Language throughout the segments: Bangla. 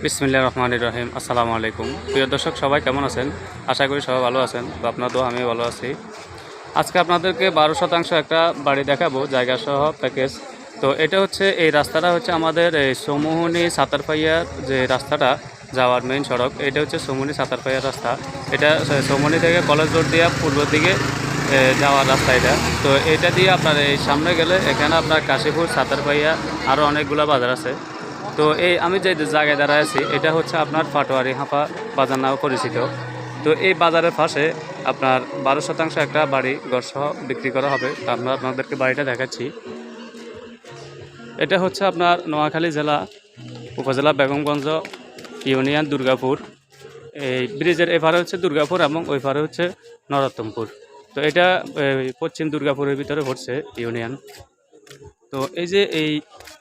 বিসমিল্লা রহমান রহিম। আসসালামু আলাইকুম। প্রিয় দর্শক, সবাই কেমন আছেন? আশা করি সবাই ভালো আছেন। তো আপনার তো আমি ভালো আছি। আজকে আপনাদেরকে বারো শতাংশ একটা বাড়ি দেখাবো, জায়গা সহ প্যাকেজ। তো এটা হচ্ছে, এই রাস্তাটা হচ্ছে আমাদের এই সমোহনী সাতারপাইয়ার যে রাস্তাটা, যাওয়ার মেইন সড়ক। এটা হচ্ছে সমুনি সাতারপাইয়ার রাস্তা। এটা সমুনি থেকে কলেজ রোড দিয়ে পূর্ব দিকে যাওয়ার রাস্তা এটা। তো এটা দিয়ে আপনার এই সামনে গেলে, এখানে আপনার কাশীপুর সাতারপাইয়া আরও অনেকগুলো বাজার আছে। তো এই আমি যে জায়গায় দাঁড়ায় আছি, এটা হচ্ছে আপনার পাটোয়ারি হাঁপা বাজার নামে পরিচিত। তো এই বাজারের পাশে আপনার বারো শতাংশ একটা বাড়ি গড়সহ বিক্রি করা হবে। তা আমরা আপনাদেরকে বাড়িটা দেখাচ্ছি। এটা হচ্ছে আপনার নোয়াখালী জেলা, উপজেলা বেগমগঞ্জ ইউনিয়ন দুর্গাপুর। এই ব্রিজের এপারে হচ্ছে দুর্গাপুর এবং ওই পারে হচ্ছে নরোত্তমপুর। তো এটা পশ্চিম দুর্গাপুরের ভিতরে পড়ছে ইউনিয়ন। তো এই যে এই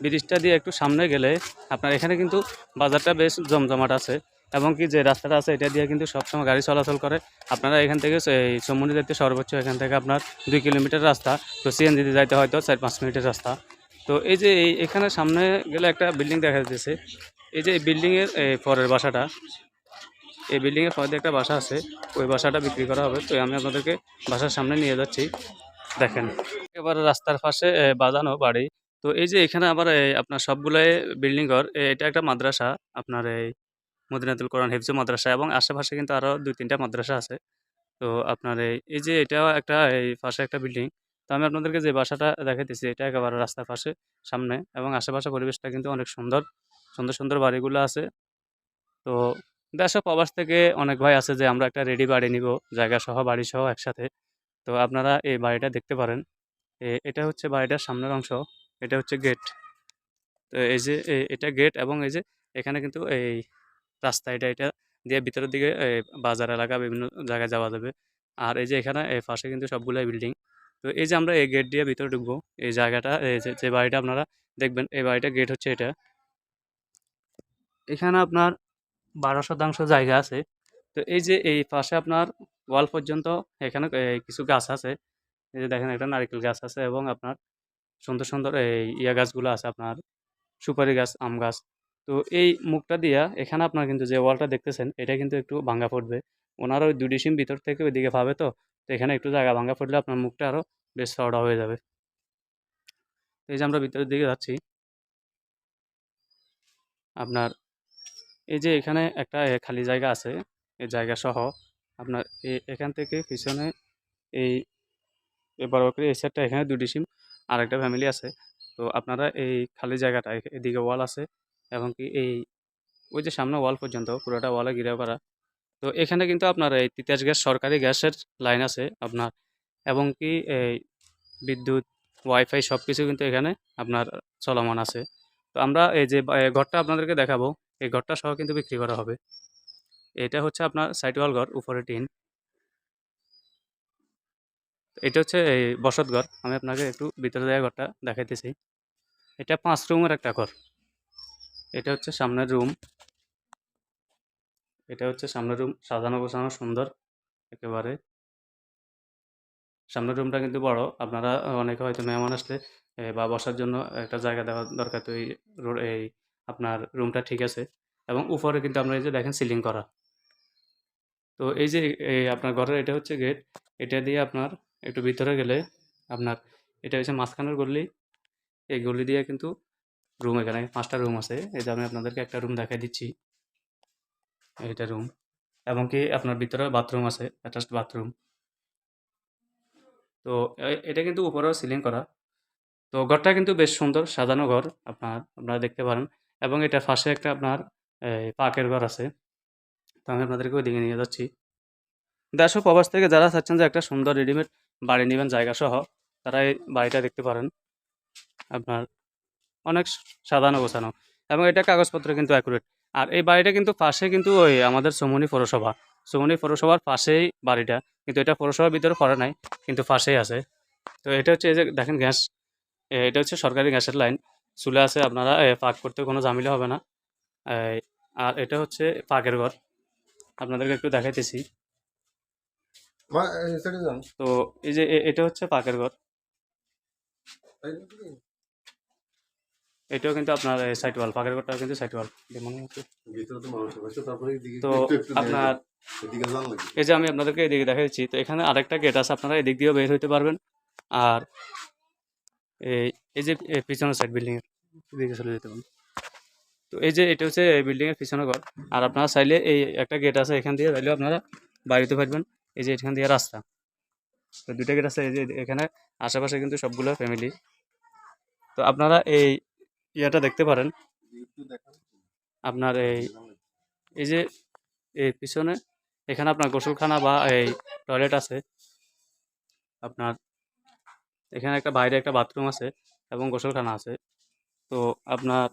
ব্রিজটা দিয়ে একটু সামনে গেলে আপনার এখানে কিন্তু বাজারটা বেশ জমজমাট আছে এবং কি যে রাস্তাটা আছে, এটা দিয়ে কিন্তু সবসময় গাড়ি চলাচল করে। আপনারা এখান থেকে এই চমুনি যেতে সর্বোচ্চ এখান থেকে আপনার দুই কিলোমিটার রাস্তা, তো সিএনজিতে যাইতে হয়তো চার পাঁচ মিনিটের রাস্তা। তো এই যে এই এখানে সামনে গেলে একটা বিল্ডিং দেখা যাচ্ছে এই যে এই বিল্ডিংয়ের এই পরের বাসাটা, এই বিল্ডিংয়ের পরে একটা বাসা আছে, ওই বাসাটা বিক্রি করা হবে। তো আমি আপনাদেরকে বাসার সামনে নিয়ে যাচ্ছি। দেখেন। একেবারে রাস্তার পাশে বাজানো বাড়ি। তো এই যে এখানে আবার আপনার সবগুলাই বিল্ডিং ঘর এটা একটা মাদ্রাসা, আপনার এই মদিনাতুল কোরআন হেফজু মাদ্রাসা এবং আশেপাশে কিন্তু আরও দুই তিনটা মাদ্রাসা আছে। তো আপনার এই যে এটাও একটা, এই, পাশে একটা বিল্ডিং। তো আমি আপনাদেরকে যে বাসাটা দেখাইতেছি, এটা একেবারে রাস্তার পাশে, সামনে এবং আশেপাশে পরিবেশটা কিন্তু অনেক সুন্দর। সুন্দর সুন্দর বাড়িগুলো আছে। তো দেশ প্রবাস থেকে অনেক ভাই আছে যে আমরা একটা রেডি বাড়ি নিব জায়গা সহ বাড়ি সহ একসাথে। তো আপনারা এই বাড়িটা দেখতে পারেন। এটা হচ্ছে বাড়িটার সামনের অংশ, এটা হচ্ছে গেট। তো এই যে এটা গেট এবং এই যে, এখানে কিন্তু এই রাস্তা, এটা এটা দিয়ে ভিতরের দিকে বাজার এলাকা, বিভিন্ন জায়গায় যাওয়া যাবে। আর এই যে, এখানে এই পাশে কিন্তু সবগুলাই বিল্ডিং। তো এই যে, আমরা এই গেট দিয়ে ভিতরে ঢুকবো, এই জায়গাটা যে বাড়িটা আপনারা দেখবেন, এই বাড়িটা গেট হচ্ছে এটা। এখানে আপনার বারো শতাংশ জায়গা আছে। তো এই যে, এই পাশে আপনার ওয়াল পর্যন্ত এখানে কিছু গাছ আছে। এই যে দেখেন একটা নারকেল গাছ আছে এবং আপনার সুন্দর সুন্দর এই ইয়া গাছগুলো আছে আপনার সুপারি গাছ, আম গাছ। তো এই মুখটা দিয়া এখানে আপনার কিন্তু যে ওয়ালটা দেখতেছেন, এটা কিন্তু একটু ভাঙ্গা পড়বে। ওনার ওই দুই সিম ভিতর থেকে ওইদিকে পাবে তো তো এখানে একটু জায়গা ভাঙ্গা পড়লে আপনার মুখটা আরও বেশ চওড়া হয়ে যাবে। এই যে আমরা ভিতরের দিকে যাচ্ছি। আপনার এই যে এখানে একটা খালি জায়গা আছে এই জায়গা সহ আপনার এখান থেকে পিছনে এই এবার করে এই সাইডটা এখানে দুটি সিম আর একটা ফ্যামিলি আছে। তো আপনারা এই খালি জায়গাটা এদিকে ওয়াল আছে এবং কি এই, ওই যে সামনে ওয়াল পর্যন্ত, পুরোটা ওয়ালে ঘিরে করা। তো এখানে কিন্তু আপনার এই তিতাস গ্যাস, সরকারি গ্যাসের লাইন আছে আপনার এবং কি এই বিদ্যুৎ ওয়াইফাই সব কিছু কিন্তু এখানে আপনার চলমান আছে। তো আমরা এই যে ঘরটা আপনাদেরকে দেখাবো, এই ঘরটা সহ কিন্তু বিক্রি করা হবে। এটা হচ্ছে আপনার সাইড ওয়াল ঘর উপরে টিন। এটা হচ্ছে এই বসত ঘর। আমি আপনাকে একটু ভিতরে দেওয়া ঘরটা দেখাইতেছি। এটা পাঁচ রুমের একটা ঘর। এটা হচ্ছে সামনের রুম। এটা হচ্ছে সামনের রুম, সাজানো গোছানো সুন্দর একেবারে। সামনের রুমটা কিন্তু বড়। আপনারা অনেকে হয়তো মেহমান আসলে বা বসার জন্য একটা জায়গা দেওয়া দরকার তো এই এই আপনার রুমটা ঠিক আছে। এবং উপরে কিন্তু আপনারা এই যে দেখেন সিলিং করা। তো এই যে, এই আপনার ঘরের এটা হচ্ছে গেট এটা দিয়ে আপনার একটু ভিতরে গেলে আপনার এটা হচ্ছে মাঝখানের গলি। এই গলি দিয়ে কিন্তু রুম এখানে, পাঁচটা রুম আছে। এই যে আমি আপনাদেরকে একটা রুম দেখাই দিচ্ছি। এইটা রুম এবং কি আপনার ভিতরে বাথরুম আছে অ্যাটাচড বাথরুম তো এটা কিন্তু উপরেও সিলিং করা। তো ঘরটা কিন্তু বেশ সুন্দর, সাজানো ঘর আপনার, আপনারা দেখতে পারেন। এবং এটার পাশে একটা আপনার পাকের ঘর আছে। তো আমি আপনাদেরকে ওইদিকে নিয়ে যাচ্ছি। দেশ প্রবাস থেকে যারা চাচ্ছেন যে একটা সুন্দর রেডিমেড বাড়ি নেবেন জায়গা সহ তারা এই বাড়িটা দেখতে পারেন। আপনার অনেক সাধারণ গোছানো এবং এটা কাগজপত্র কিন্তু অ্যাকুরেট আর এই বাড়িটা কিন্তু পাশে কিন্তু ওই আমাদের সমনি পৌরসভা। সমনি পৌরসভার পাশেই বাড়িটা। কিন্তু এটা পৌরসভার ভিতরে পড়ে নাই, কিন্তু পাশেই আছে। তো এটা হচ্ছে এই যে দেখেন গ্যাস এটা হচ্ছে সরকারি গ্যাসের লাইন। চুলে আছে আপনারা পাক করতে কোনো ঝামেলা হবে না। আর এটা হচ্ছে পাকের ঘর। আপনাদেরকে একটু দেখাইতেছি। তো এই যে এটা হচ্ছে পাকের ঘর। এটাও কিন্তু আপনার সাইড ওয়াল পাকের ঘরটাও কিন্তু সাইড ওয়াল তো আপনার এই যে আমি আপনাদেরকে এদিকে দেখা দিচ্ছি তো এখানে আরেকটা গেট আছে আপনারা এদিক দিয়েও বের হইতে পারবেন। আর এই যে পিছনের সাইড বিল্ডিং এর চলে যেতে পারেন। তো এই যে এটা হচ্ছে বিল্ডিং এর পিছনে ঘর। আর আপনারা চাইলে এই একটা গেট আছে এখান দিয়ে চাইলে আপনারা বাড়িতে পারবেন। এই যে এখান দিয়ে রাস্তা। তো দুইটা গেট আছে, এই যে এখানে, আশেপাশে কিন্তু সবগুলো ফ্যামিলি তো আপনারা এই ইয়েটা দেখতে পারেন। আপনার এই এই যে এই পিছনে, এখানে আপনার গোসলখানা বা এই টয়লেট আছে। আপনার এখানে একটা বাইরে একটা বাথরুম আছে এবং গোসলখানা আছে। তো আপনার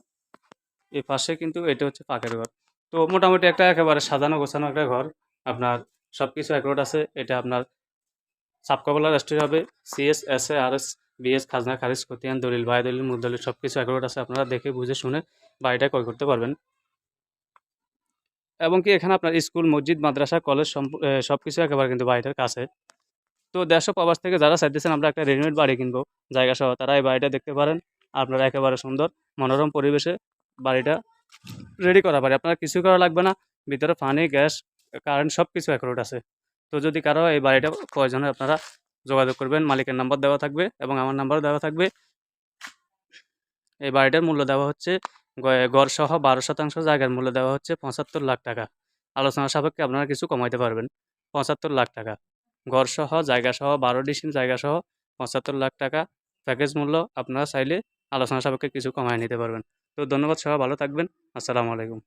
এই পাশে কিন্তু এটা হচ্ছে পাকের ঘর। তো মোটামুটি একটা একেবারে সাজানো গোছানো একটা ঘর। আপনার সব কিছু একরোড আছে। এটা আপনার সাবকবলা রেস্টুরেন্ট হবে। CS S A R S BS খাজনা, খারিজ, খতিয়ান, দলিল, বায় দলিল মুদলিল সব কিছু একরোড আছে। আপনারা দেখে, বুঝে, শুনে বাড়িটা ক্রয় করতে পারবেন। এবং কি এখানে আপনার স্কুল, মসজিদ, মাদ্রাসা, কলেজ সব কিছু একেবারে কিন্তু বাড়িটার কাছে। তো ও প্রবাস থেকে যারা চাইতেছেন, আমরা একটা রেডিমেড বাড়ি কিনবো জায়গা সহ তারা এই বাড়িটা দেখতে পারেন। আপনারা একেবারে সুন্দর, মনোরম পরিবেশে বাড়িটা রেডি করা পারে আপনার কিছু করা লাগবে না। ভিতরে পানি, গ্যাস কারেন্ট সব কিছু একরোড আছে। তো যদি কারও এই বাড়িটা প্রয়োজন হয় আপনারা যোগাযোগ করবেন, মালিকের নাম্বার দেওয়া থাকবে এবং আমার নাম্বারও দেওয়া থাকবে। এই বাড়িটার মূল্য দেওয়া হচ্ছে, গ- গড় সহ বারো শতাংশ জায়গার মূল্য দেওয়া হচ্ছে পঁচাত্তর লাখ টাকা। আলোচনা সাপেক্ষে আপনারা কিছু কমাইতে পারবেন, পঁচাত্তর লাখ টাকা। গড় সহ জায়গা সহ বারো ডিসিম জায়গা সহ পঁচাত্তর লাখ টাকা। প্যাকেজ মূল্য আপনারা চাইলে আলোচনা সাপেক্ষে কিছু কমায় নিতে পারবেন। তো ধন্যবাদ সবাই, ভালো থাকবেন। আসসালামু আলাইকুম।